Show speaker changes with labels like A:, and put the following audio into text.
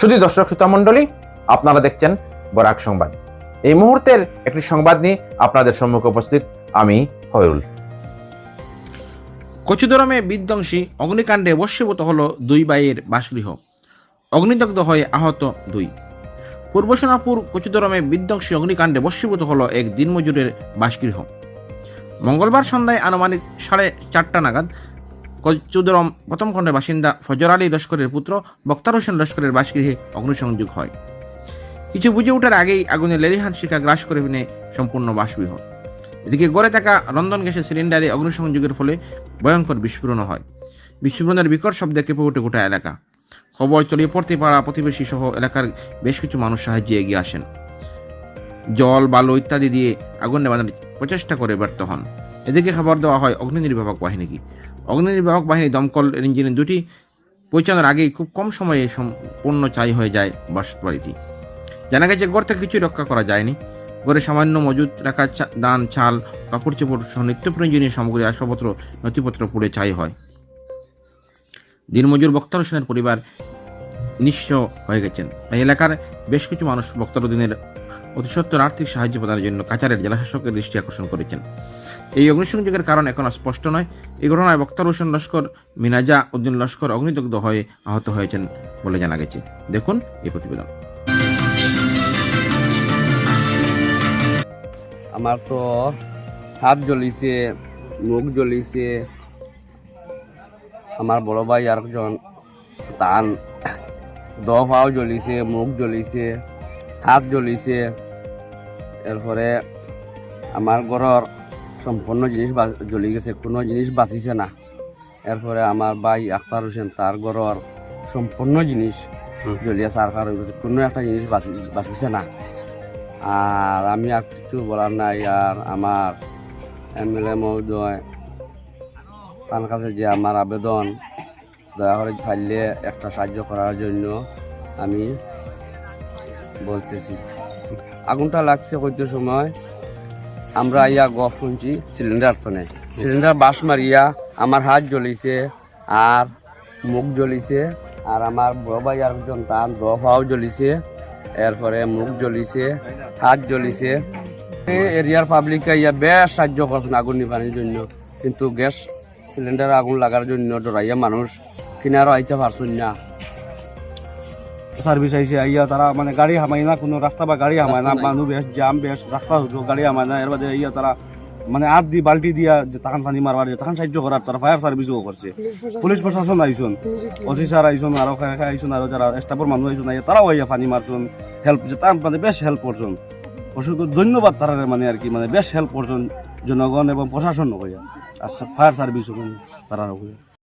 A: শুধু দর্শক শ্রোতা মণ্ডলী, আপনারা দেখছেন বরাক সংবাদ। এই মুহূর্তের একটি সংবাদ নিয়ে আপনাদের সম্মুখে উপস্থিত আমি ফয়রুল। কচুদরমে বিধ্বংসী অগ্নিকাণ্ডে বস্যভূত হল দুই বাইয়ের বাসগৃহ। অগ্নিদগ্ধ হয়ে আহত দুই। পূর্ব সোনাপুর কচুদরমে বিধ্বংসী অগ্নিকাণ্ডে বস্যভূত হল এক দিনমজুরের বাসগৃহ। মঙ্গলবার সন্ধ্যায় আনুমানিক সাড়ে চারটা নাগাদ কচুদরম প্রথম খণ্ডের বাসিন্দা ফজর আলী লস্করের পুত্র বক্তার হোসেন লস্করের বাসগৃহে অগ্নিসংযোগ হয়। কিছু বুঝে ওঠার আগেই আগুনে লেলিহান শিখা গ্রাস করে নেয় সম্পূর্ণ বাসগৃহ। এদিকে গড়ে থাকা রন্ধন গ্যাসের সিলিন্ডারে অগ্নিসংযোগের ফলে ভয়ঙ্কর বিস্ফোরণ হয়। বিস্ফোরণের বিকট শব্দে কেঁপে ওঠে গোটা এলাকা। খবর ছড়িয়ে পড়তে পারা প্রতিবেশী সহ এলাকার বেশ কিছু মানুষ সাহায্যে এগিয়ে আসেন। জল, বালু ইত্যাদি দিয়ে আগুন নেবানোর প্রচেষ্টা করে ব্যর্থ হন। এদিকে খবর দেওয়া হয়, অগ্নি নির্বাপক বাহিনীকে অগ্নি নির্বাপক বাহিনী দমকল ইঞ্জিন দুটি পৌঁছানোর আগেই খুব কম সময়ে সম্পূর্ণ চাই হয়ে যায় বাসবাড়িটি জানা গেছে ঘর থেকে কিছুই রক্ষা করা যায়নি। ঘরে সামান্য মজুদ রাখা ধান চাল কাপড় চোপড় সহ নিত্য প্রয়োজনীয় সামগ্রী, আসবাবপত্র, নথিপত্র পুড়ে ছাই হয়। দিনমজুর বক্তার হোসেনের পরিবার নিঃস্ব হয়ে গেছেন। তাই এলাকার বেশ কিছু মানুষ বক্তারুদ্দিনের অতিসত্বর আর্থিক সাহায্য প্রদানের জন্য কাচারের জেলাশাসকের দৃষ্টি আকর্ষণ করেছেন। এই অগ্নিসংযোগের কারণ এখনও স্পষ্ট নয়। এই ঘটনায় বক্তার হোসেন লস্কর, মিনাজা উদ্দিন লস্কর অগ্নিদগ্ধ হয়ে আহত হয়েছেন বলে জানা গেছে। দেখুন এই প্রতিবেদন।
B: আমার তো হাত জ্বলিছে, মুখ জ্বলিছে। আমার বড় ভাই আরেকজন তান দ পাও জ্বলিছে মুখ জ্বলিছে হাত জ্বলিছে এরপরে আমার ঘরের সম্পূর্ণ জিনিস জ্বলি গেছে কোনো জিনিস বাঁচিছে না। এরপরে আমার ভাই আখতার হোসেন তার ঘরের সম্পূর্ণ জিনিস জ্বলিয়া সারকার হয়ে গেছে কোনো একটা জিনিস বাঁচি- বাঁচিছে না। আর আমি আর কিছু বলার নাই আর আমার এম এল এ মহোদয় তার কাছে যে আমার আবেদন দয়া করে ফাইলে একটা সাহায্য করার জন্য আমি বলতেছি। আগুনটা লাগছে কইতে সময়? আমরা ইয়া গফ শুনছি সিলিন্ডার নেই সিলিন্ডার বাস মারিয়া আমার হাত জ্বলিছে আর মুখ জ্বলিছে আর আমার বড় ভাই আরেকজন তার দফাও জ্বলিছে, এরপরে মুখ জ্বলিছে, হাত জ্বলিছে। এরিয়ার পাবলিককে ইয়া বেশ সাহায্য করছেন আগুন নিবানোর জন্য। কিন্তু গ্যাস সিলিন্ডার আগুন লাগার জন্য ডরাইয়া মানুষ কিনারও আইতে পারছেন না।
C: সার্ভিস আইসে আইয়া তারা মানে গাড়ি হামাই না কোনো রাস্তা বা গাড়ি হামায় না মানুষ বেশ জাম বেশ রাস্তা গাড়ি হামায় না এর বাদে আইয়া তারা মানে আট দি বাল্টি দিয়া যে তাখান পানি মারবার যে তাখান সাহায্য করার তারা ফায়ার সার্ভিসও করছে। পুলিশ প্রশাসন আইসুন ওসি স্যার আইসুন আরও আইসুন আরও যারা স্টাফের মানুষ আইসুন আইয়া তারাও আইয়া পানি মারছুন হেল্প যে তার মানে বেশ হেল্প করছেন। অসংখ্য ধন্যবাদ তারা মানে আর কি মানে বেশ হেল্প করছেন জনগণ এবং প্রশাসন হইয়া। আর ফায়ার সার্ভিস সার্ভিসও তারা হইয়া।